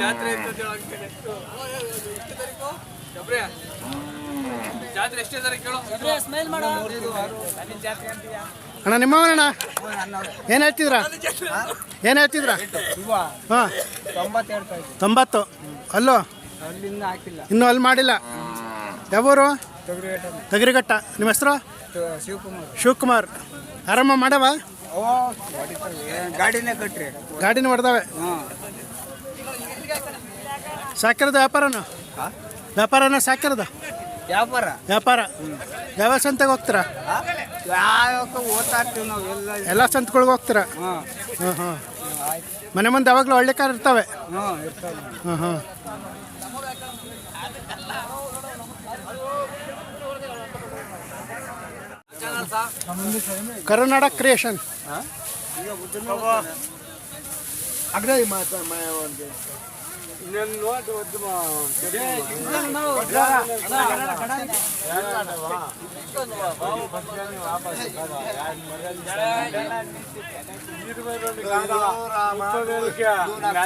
ಜಾತ್ರೆ ಎಷ್ಟೇ ತಾರೀಕು? ಕೇಳು ಸ್ಮೈಲ್ ಮಾಡೋ. ಅಣ್ಣ ಏನ್ ಏನು ಹೇಳ್ತಿದ್ರ? ಏನು ಹೇಳ್ತಿದ್ರ? ಹಾಂ. ತೊಂಬತ್ತು. ಅಲ್ಲೋ? ಅಲ್ಲಿಂದ ಹಾಕಿಲ್ಲ. ಇನ್ನೂ ಅಲ್ಲಿ ಮಾಡಿಲ್ಲ. ಯಾವೂರು? ತೊಗರಿಘಟ್ಟ. ನಿಮ್ಮ ಹೆಸರು? ಶಿವಕುಮಾರ್. ಆರಾಮ ಮಾಡವ? ಓ ಹೊಡಿತಾರೆ. ಏನ್ ಗಾಡಿನೇ ಕಟ್ರಿ. ಗಾಡಿನ ಹೊಡೆದವೆ? ಹಾಂ. ಸಾಕಿರೋದು ವ್ಯಾಪಾರನ? ವ್ಯಾಪಾರನ ಸಾಕಿರೋದು ವ್ಯಾಪಾರ? ವ್ಯಾಪಾರ. ಯಾವ ಸಂತೆಗೆ ಹೋಗ್ತೀರಾ? ಯಾವಕ್ಕ ಓದ್ತಾ ಇರ್ತೀವಿ ನಾವು ಎಲ್ಲ ಎಲ್ಲ ಸಂತೆಗಳಿಗೆ ಹೋಗ್ತೀರಾ? ಹಾಂ. ಹಾಂ ಹಾಂ. ಮನೆ ಮುಂದೆ ಯಾವಾಗಲೂ ಒಳ್ಳೆ ಕಾರ್ ಇರ್ತವೆ? ಹಾಂ ಇರ್ತಾವೆ. ಹಾಂ ಹಾಂ. ಕರ್ನಾಟಕ ಕ್ರಿಯೇಷನ್.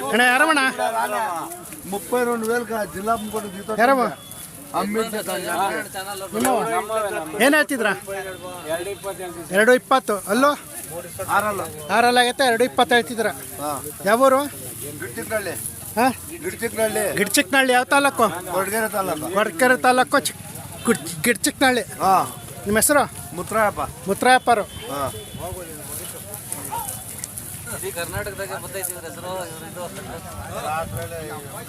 అన్న ఎరవణ ముప్పై రెండు వేలు జిల్లా ఎరవ ಹೇಳ್ತಿದ್ರ? ಎರಡು ಇಪ್ಪತ್ತು. ಅಲ್ಲೋ? ಆರಲ್ಲ. ಆಗತ್ತೆ ಎರಡು ಇಪ್ಪತ್ತು ಹೇಳ್ತಿದ್ರ ಯಾವೂರು? ಹಾಂ? ಗಿಡ್ಚಿಕ್ನಳ್ಳಿ. ಗಿಡ್ಚಿಕ್ನಳ್ಳಿ ಯಾವ ತಾಲೂಕು? ಕೊಡ್ಗೆರೆ ತಾಲೂಕು. ಕೊಡ್ಕೆರೆ ತಾಲೂಕು ಚಿ ಗುಡ್ ಗಿಡ್ಚಿಕ್ನಳ್ಳಿ. ಹಾ. ನಿಮ್ಮ ಹೆಸರು? ಮುತ್ರಾಯಪ್ಪ. ಮುತ್ರಾಯಪ್ಪರು. ಹಾ.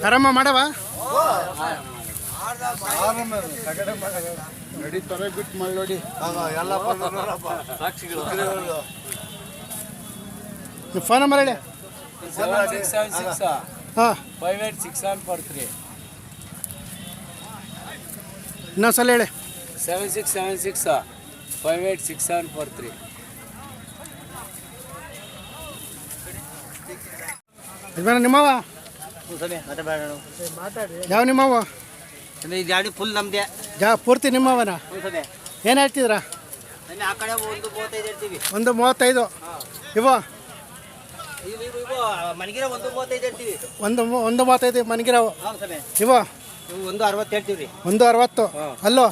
ಆರಾಮ ಮಾಡವ? ನಡೀತಾರೆ ಬಿಟ್ಟು ಮಾಡಿ ನೋಡಿ ಫೋನ್ ನಂಬರ್ ಹೇಳಿ five eight six seven four three ಇನ್ನೊಂದ್ಸಲ ಹೇಳಿ. Seven six seven six five eight six seven four three ಯಜಮಾನ ನಿಮ್ಮವ ಯಾವ ನಿಮ್ಮವ ಈ ಗಾಡಿ ಫುಲ್ ನಮ್ದೆ. ಜಾ ಪೂರ್ತಿ ನಿಮ್ಮವನ ಏನು ಹೇಳ್ತಿದ್ರ? ಆ ಕಡೆ ಒಂದು ಮೂವತ್ತೈದು ಹೇಳ್ತೀವಿ. ಒಂದು ಮೂವತ್ತೈದು? ಇವು ಇವು ಇವು ಇವು ಮನಗಿರ ಒಂದು ಒಂದು ಮೂವತ್ತೈದು ಮನಗಿರವು ಇವು? ಒಂದು ಅರವತ್ತು ಹೇಳ್ತೀವಿ ರೀ ಒಂದು ಅರವತ್ತು? ಅಲ್ಲೋ?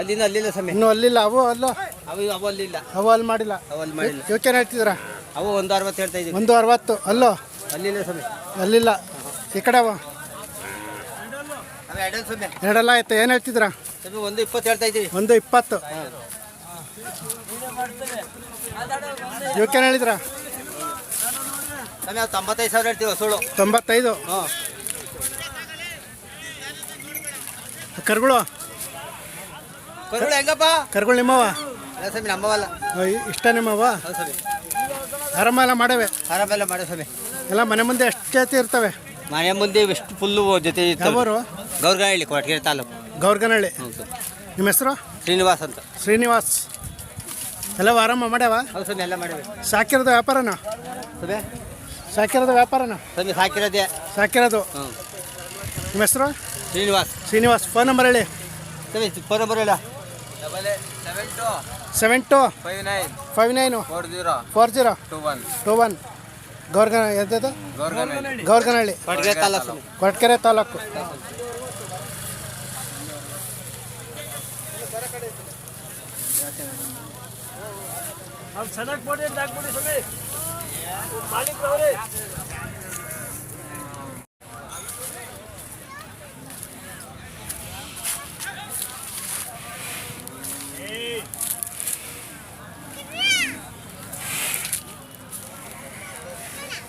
ಅಲ್ಲಿಂದ ಅಲ್ಲಿಲ್ಲ ಸಮಯ ಇನ್ನೂ ಅಲ್ಲಿಲ್ಲ ಅವು ಅಲ್ಲೋ? ಅವು ಅವು ಅಲ್ಲಿಲ್ಲ. ಅವು ಅಲ್ಲಿ ಮಾಡಿಲ್ಲ. ಅವು ಅಲ್ಲಿ ಮಾಡಿಲ್ಲ. ಯೋಚನೆ ಹೇಳ್ತಿದ್ರ ಅವು ಒಂದು ಅರವತ್ತು ಹೇಳ್ತಾ ಇದ್ದೀವಿ. ಒಂದು ಅರವತ್ತು. ಅಲ್ಲೋ? ಅಲ್ಲಿಲ್ಲ ಸಮಯ ಅಲ್ಲಿಲ್ಲ. ಈ ಕಡೆ ಅವ? ಎರಡೆಲ್ಲ ಆಯ್ತು. ಏನು ಹೇಳ್ತಿದ್ರ ಒಂದು ಇಪ್ಪತ್ತು ಹೇಳ್ತಾ ಇದ್ದೀವಿ. ಒಂದು ಇಪ್ಪತ್ತು. ಯೋಚನೆ ಹೇಳಿದ್ರ? ತೊಂಬತ್ತೈದು ಸಾವಿರ ಹೇಳ್ತೀವಿ ಸುಳ್ಳು. ತೊಂಬತ್ತೈದು? ಹಾಂ. ಕರ್ಗಳು? ಕರುಳು ಹೆಂಗಪ್ಪ? ಕರ್ಗಳು ನಿಮ್ಮವ ಅಲ್ಲ ನಮ್ಮವಲ್ಲ ಇಷ್ಟ ನಿಮ್ಮವ ಹೌದು ಸಮಯ ಆರಾಮ ಎಲ್ಲ ಮಾಡವೆ? ಆರಾಮೆಲ್ಲ ಮಾಡೋ ಸಮಯ ಎಲ್ಲ ಮನೆ ಮುಂದೆ ಎಷ್ಟು ಜಾತಿ ಇರ್ತವೆ? ಮನೆ ಮುಂದೆ ಎಷ್ಟು ಫುಲ್ಲು ಜೊತೆ ಯಾವರು? ಗೌರ್ಗಹಳ್ಳಿ ಕೊಟ್ಗೆರೆ ತಾಲೂಕು. ಗೌರ್ಗನಹಳ್ಳಿ. ಹೌದು ನಿಮ್ಮ ಹೆಸರು? ಶ್ರೀನಿವಾಸ್ ಅಂತ. ಶ್ರೀನಿವಾಸ್. ಎಲ್ಲ ಆರಾಮ ಮಾಡ್ಯಾವ? ಹೌದು ಸಮಯ ಎಲ್ಲ ಮಾಡಿವೆ ಸಾಕಿರೋದು ವ್ಯಾಪಾರನ? ಸಮಯ ಸಾಕಿರೋದು ವ್ಯಾಪಾರನ? ಸಾಕಿರೋದೇ. ಸಾಕಿರೋದು. ಹ್ಞೂ ನಿಮ್ಮ ಹೆಸರು? ಶ್ರೀನಿವಾಸ್. ಶ್ರೀನಿವಾಸ್. ಫೋನ್ ನಂಬರ್ ಹೇಳಿ. ಸರಿ ಫೋನ್ ನಂಬರ್ ಹೇಳ. Double seven two seven two five nine five nine four zero four zero two one. Two one. Gowrgana ಎದ್ದದು Gowraganahalli. Kotgere ತಾಲೂಕು. ಕೊಟ್ಕೆರೆ ತಾಲೂಕು.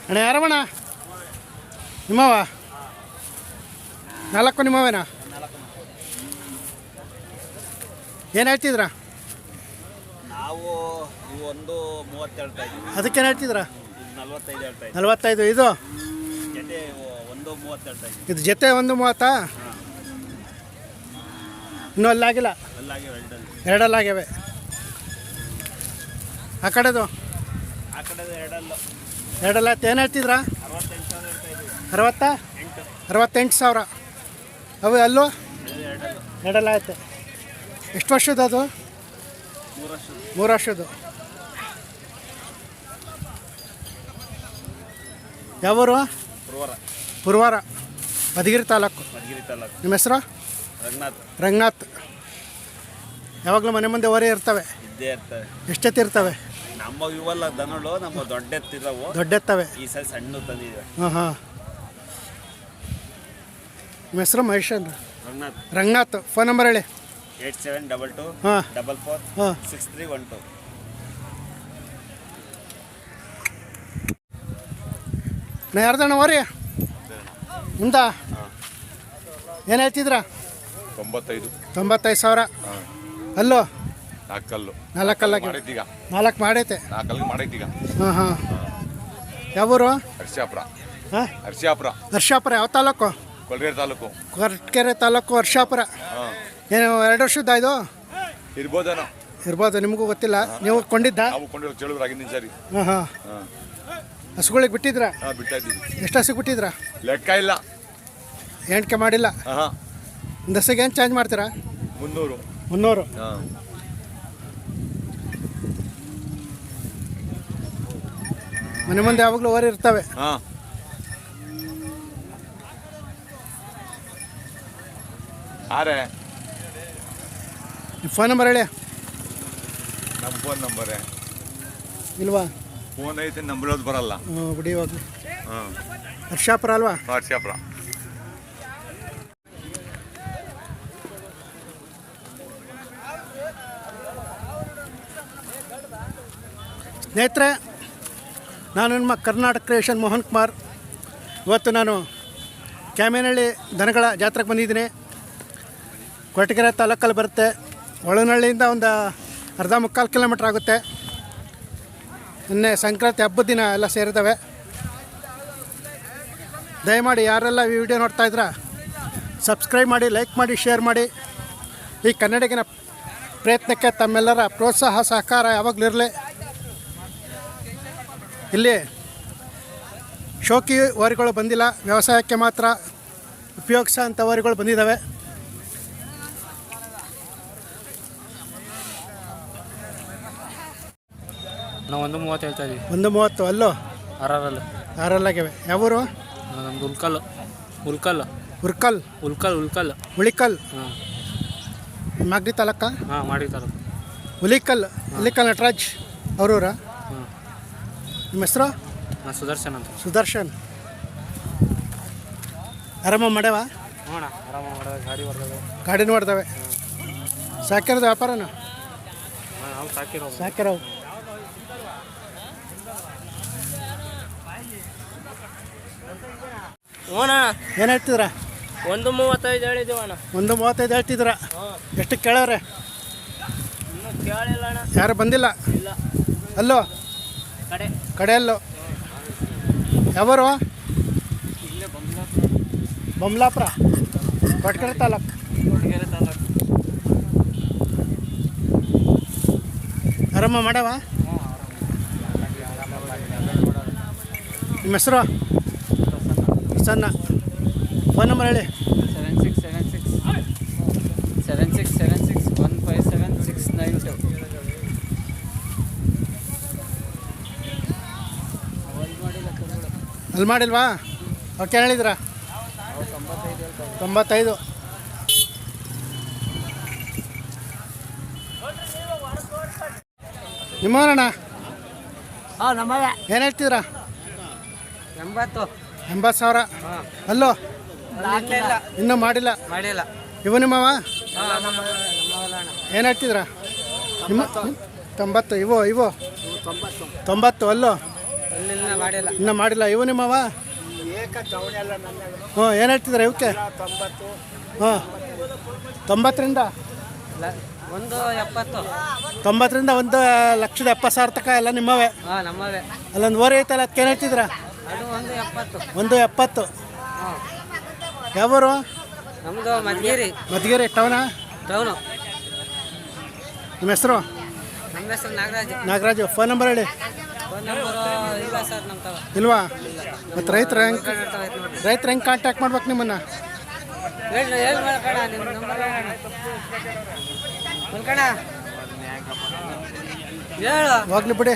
ಅಣ್ಣ ಯಾರಮ್ಮಣ ನಿಮ್ಮವ ನಾಲ್ಕು ನಿಮ್ಮವೇನಾ ಏನು ಹೇಳ್ತಿದ್ರಾ? ನಾವು ಒಂದು ಮೂವತ್ತು ಹೇಳ್ತಾ ಇದ್ದೀವಿ. ಅದಕ್ಕೇನು ಹೇಳ್ತಿದ್ರ? ನಲ್ವತ್ತೈದು ಇದು? ಇದು ಜೊತೆ ಒಂದು ಮೂವತ್ತಾ? ಇನ್ನೂ ಅಲ್ಲಾಗಿಲ್ಲ? ಅಲ್ಲಾಗಿ ಎರಡಲ್ಲಿ. ಎರಡಲ್ಲಾಗ್ಯವೆ. ಆ ಕಡೆದು? ಎರಡಲ್ಲ. ಏನು ಹೇಳ್ತಿದ್ರ? ಅರವತ್ತ? ಅರವತ್ತೆಂಟು ಸಾವಿರ. ಅವು ಅಲ್ಲೂ? ಎರಡಲ್ಲ. ಐತೆ ಆಯ್ತು ಎಷ್ಟು ವರ್ಷದ ಅದು? ಮೂರು ವರ್ಷದ್ದು. ಯಾವೂರು? ಗುರುವಾರ. ಗುರುವಾರ. ಮಧುಗಿರಿ ತಾಲೂಕು. ಮಧುಗಿರಿ ತಾಲೂಕು. ನಿಮ್ಮ ಹೆಸರು? ರಂಗನಾಥ್. ರಂಗನಾಥ್. ಯಾವಾಗಲೂ ಮನೆ ಮುಂದೆ ಹೊರೆ ಇರ್ತವೆ. ಇದ್ದೇ ಇರ್ತವೆ. ಎಷ್ಟೆತ್ತು ಇರ್ತವೆ? ನಮ್ಮ ಇವಲ್ಲ ದನಗಳು ನಮ್ಮ ದೊಡ್ಡ ಎತ್ತಿರವು ದೊಡ್ಡ ಎತ್ತವೆ ಈ ಸಲ ಸಣ್ಣ ತಂದಿದ್ದೇವೆ ಹಾಂ ಹಾಂ. ನಿಮ್ಮ ಹೆಸರು ಮಹೇಶ್ ಅಂತ ರಂಗನಾಥ್. ರಂಗನಾಥ್. ಫೋನ್ ನಂಬರ್ ಹೇಳಿ. ಏಟ್ ಸೆವೆನ್ ಡಬಲ್ ಟು ಹಾಂ. ಡಬಲ್ ಫೋರ್ ಹಾಂ. Six three one two. ನಾ ಯಾರ್ದಣ್ಣ ಹೋರಿ ನಿಮ್ದಾ ಏನು ಹೇಳ್ತಿದ್ರ? ತೊಂಬತ್ತೈದು. ತೊಂಬತ್ತೈದು ಸಾವಿರ. ಅಲ್ಲೋ? ನಾಲ್ಕಲ್ಲು. ನಾಲ್ಕಲ್ಲಾಗಿ. ಮಾಡೈತೀಗ ನಾಲ್ಕು ಮಾಡೈತೆ. ನಾಲ್ಕಲ್ಲಿ ಮಾಡೈತೀಗ ಹಾಂ ಹಾಂ. ಯಾವೂರು? ಹರ್ಷಾಪುರ. ಹಾಂ? ಹರ್ಷಾಪುರ. ಹರ್ಷಾಪುರ ಯಾವ ತಾಲೂಕು? ಕೊಳಗೇರಿ ತಾಲೂಕು. ಕೊರಟಗೆರೆ ತಾಲೂಕು ಹರ್ಷಾಪುರ. ಏನು ಎರಡು ವರ್ಷದ ಇದು? ಇರ್ಬೋದೇನೋ. ಇರ್ಬೋದು ನಿಮಗೂ ಗೊತ್ತಿಲ್ಲ. ನೀವು ಕೊಂಡಿದ್ದ? ನಾವು ಕೊಂಡಿರೋ ಚಳುವ್ರು ಆಗಿದ್ದೀನಿ ಸರಿ ಹಾಂ. ಹಾಂ. ಹಸುಗಳಿಗೆ ಬಿಟ್ಟಿದ್ರ ಹಾಂ ಬಿಡ್ತಾ ಇದ್ದೀವಿ ಎಷ್ಟು ಹಸುಗೆ ಬಿಟ್ಟಿದ್ರ ಲೆಕ್ಕ ಇಲ್ಲ. ಎಂಟ್ಕೆ ಮಾಡಿಲ್ಲ? ಹಾಂ ಒಂದು ಹಸಿಗೆ ಏನು ಚಾರ್ಜ್ ಮಾಡ್ತೀರಾ? ಮುನ್ನೂರು. ಮುನ್ನೂರು? ಹಾಂ. ಮನೆ ಮುಂದೆ ಯಾವಾಗಲೂ ಓರಿ ಇರ್ತವೆ. ಹಾಂ. ಆರೆ ನಿಮ್ಮ ಫೋನ್ ನಂಬರ್ ಹೇಳಿ. ನಮ್ಮ ಫೋನ್ ನಂಬರ್. ಇಲ್ವಾ? ಫೋನ್ ಐತೆ ನಂಬಲೋದು ಬರಲ್ಲ. ಹಾಂ ಹರ್ಷಾಪುರ ಅಲ್ವಾ? ಹರ್ಷಾಪುರ. ನೇತ್ರ ನಾನು ನಿಮ್ಮ ಕರ್ನಾಟಕ ಕ್ರಿಯೇಷನ್ ಮೋಹನ್ ಕುಮಾರ್. ಇವತ್ತು ನಾನು ಕ್ಯಾಮೇನಹಳ್ಳಿ ದನಗಳ ಜಾತ್ರೆಗೆ ಬಂದಿದ್ದೀನಿ. ಕೊರಟಗೆರೆ ತಾಲೂಕಲ್ಲಿ ಬರುತ್ತೆ. ಒಳನಹಳ್ಳಿಯಿಂದ ಒಂದು ಅರ್ಧ ಮುಕ್ಕಾಲು ಕಿಲೋಮೀಟ್ರ್ ಆಗುತ್ತೆ. ನಿನ್ನೆ ಸಂಕ್ರಾಂತಿ ಹಬ್ಬದ ದಿನ ಎಲ್ಲ ಸೇರಿದ್ದಾವೆ. ದಯಮಾಡಿ ಯಾರೆಲ್ಲ ಈ ವಿಡಿಯೋ ನೋಡ್ತಾ ಇದ್ರ ಸಬ್ಸ್ಕ್ರೈಬ್ ಮಾಡಿ ಲೈಕ್ ಮಾಡಿ ಶೇರ್ ಮಾಡಿ. ಈ ಕನ್ನಡಿಗಿನ ಪ್ರಯತ್ನಕ್ಕೆ ತಮ್ಮೆಲ್ಲರ ಪ್ರೋತ್ಸಾಹ, ಸಹಕಾರ ಯಾವಾಗಲೂ ಇರಲಿ. ಇಲ್ಲಿ ಶೋಕಿ ವರಿಗಳು ಬಂದಿಲ್ಲ, ವ್ಯವಸಾಯಕ್ಕೆ ಮಾತ್ರ ಉಪಯೋಗಿಸೋ ಅಂಥ ವರಿಗಳು ಬಂದಿದ್ದಾವೆ. ನಾವು ಒಂದು ಮೂವತ್ತು ಹೇಳ್ತಾ ಇದೀವಿ. ಒಂದು ಮೂವತ್ತು ಅಲ್ಲೋ? ಆರ್ ಆರ್ ಅಲ್ಲಿ ಆರಲ್ಲಾಗಿವೆ ಯಾವೂರು ನಮ್ದು ಉಲ್ಕಲ್ ಉಲ್ಕಲ್ ಉರ್ಕಲ್. ಉಲ್ಕಲ್ ಉಲ್ಕಲ್ ಉಳಿಕಲ್. ಹಾಂ. ಮಾಗಡಿ ತಾಲೂಕ? ಹಾಂ ಮಾಡಿ ತಾಲೂಕು. ಹುಲಿಕಲ್ ಹುಲಿಕಲ್ ನಟರಾಜ್ ಅವರೂರ? ಹಾಂ. ನಿಮ್ಮ ಹೆಸರು? ನಾನು ಸುದರ್ಶನ್ ಅಂತ. ಸುದರ್ಶನ್. ಆರಾಮ ಮಾಡ್ಯಾವ? ನೋಡ ಆರಾಮ ಮಾಡೋದು ಗಾಡಿ ಹೊಡೆದವೆ. ಗಾಡಿ ಹೊಡೆದವೆ. ಸಾಕಿರೋದು ವ್ಯಾಪಾರನ? ನಾವು ಸಾಕಿರೋ ಸಾಕಿರವು ಏನು ಹೇಳ್ತಿದ್ರ? ಒಂದು ಮೂವತ್ತೈದು ಹೇಳಿದ್ದೀವಿ ಅಣ್ಣ. ಒಂದು ಮೂವತ್ತೈದು ಹೇಳ್ತಿದ್ರ. ಎಷ್ಟು ಕೇಳವ್ರೆ? ಇನ್ನೂ ಕೇಳಿಲ್ಲ ಅಣ್ಣ. ಯಾರು ಬಂದಿಲ್ಲ? ಇಲ್ಲ. ಅಲ್ಲೋ? ಕಡೆ. ಕಡೆಯಲ್ಲೋ? ಯಾವರು? ಬೊಮ್ಲಾಪುರ ಕೊಟ್ಕೆರೆ ತಾಲೂಕು. ಕೊಡಗೆರೆ ತಾಲೂಕು. ಆರಾಮ ಮಾಡವ? ನಿಮ್ಮ ಹೆಸರು? ಸಣ್ಣ. ಫೋನ್ ನಂಬರ್ ಹೇಳಿ. Seven six seven six. Seven six seven six one five seven six nine two. ಅಲ್ಲಿ ಮಾಡಿಲ್ವಾ? ಓಕೆ ಹೇಳಿದ್ರಾ? ತೊಂಬತ್ತೈದು. ನಿಮ್ಮವರಣ್ಣ ಹಾಂ ಹೇಳ್ತಿದ್ರ ಏನು ಹೇಳ್ತಿದ್ರಾ? ಎಂಬತ್ತು. ಎಂಬತ್ತು ಸಾವಿರ ಅಲ್ಲೋ ಇನ್ನೂ ಮಾಡಿಲ್ಲ? ಮಾಡಿಲ್ಲ. ಇವು ನಿಮ್ಮವ ಏನಾಯ್ತಿದ್ರ ನಮ್ಮ ನಮ್ಮವಲ್ಲ ಅಣ್ಣ. ಏನು ಹೇಳ್ತಿದ್ರಾ? ನಿಮ್ಮ ತೊಂಬತ್ತು ಇವು ಇವು. ತೊಂಬತ್ತು ಅಲ್ಲೋ. ಇನ್ನೂ ಮಾಡಿಲ್ಲ. ಇವು ನಿಮ್ಮವ ಹ್ಞೂ ಏನು ಹೇಳ್ತಿದ್ರ ಇವಕ್ಕೆ? ಹಾಂ ತೊಂಬತ್ತರಿಂದ? ಒಂದು ಎಪ್ಪತ್ತು. ತೊಂಬತ್ತರಿಂದ ಒಂದು ಲಕ್ಷದ ಎಪ್ಪತ್ತು ಸಾವಿರ ತನಕ ಎಲ್ಲ ನಿಮ್ಮವೇ? ಅಲ್ಲೊಂದು ಓರಿ ಐತಲ್ಲ ಅದಕ್ಕೆ ಏನು ಹೇಳ್ತಿದ್ರ? ಒಂದು ಎಪ್ಪತ್ತು. ಯಾವರು? ನಮ್ಮದು ಮಧುಗಿರಿ ಮಧುಗಿರಿ ಟೌನಾ ಟೌನು ನಿಮ್ಮ ಹೆಸರು? ನಮ್ಮ ಹೆಸರು ನಾಗರಾಜ್. ನಾಗರಾಜು. ಫೋನ್ ನಂಬರ್ ಹೇಳಿ. ಫೋನ್ ನಂಬರು ಇಲ್ಲ ಸರ್ ನಮ್ಮ ತವ? ಇಲ್ವಾ? ಮತ್ತು ರೈತರು ಹೆಂಗೆ ರೈತರ ಹೆಂಗೆ ಕಾಂಟ್ಯಾಕ್ಟ್ ಮಾಡ್ಬೇಕು ನಿಮ್ಮನ್ನು? ಹೇಳಿ ಹೇಳಿ ಮಾಡ್ಕಣ ನಿಮ್ಮ ನಂಬರ್ ಮಲ್ಕಣ ಹೇಳು. ಹೋಗ್ಲಿ ಬಿಡಿ.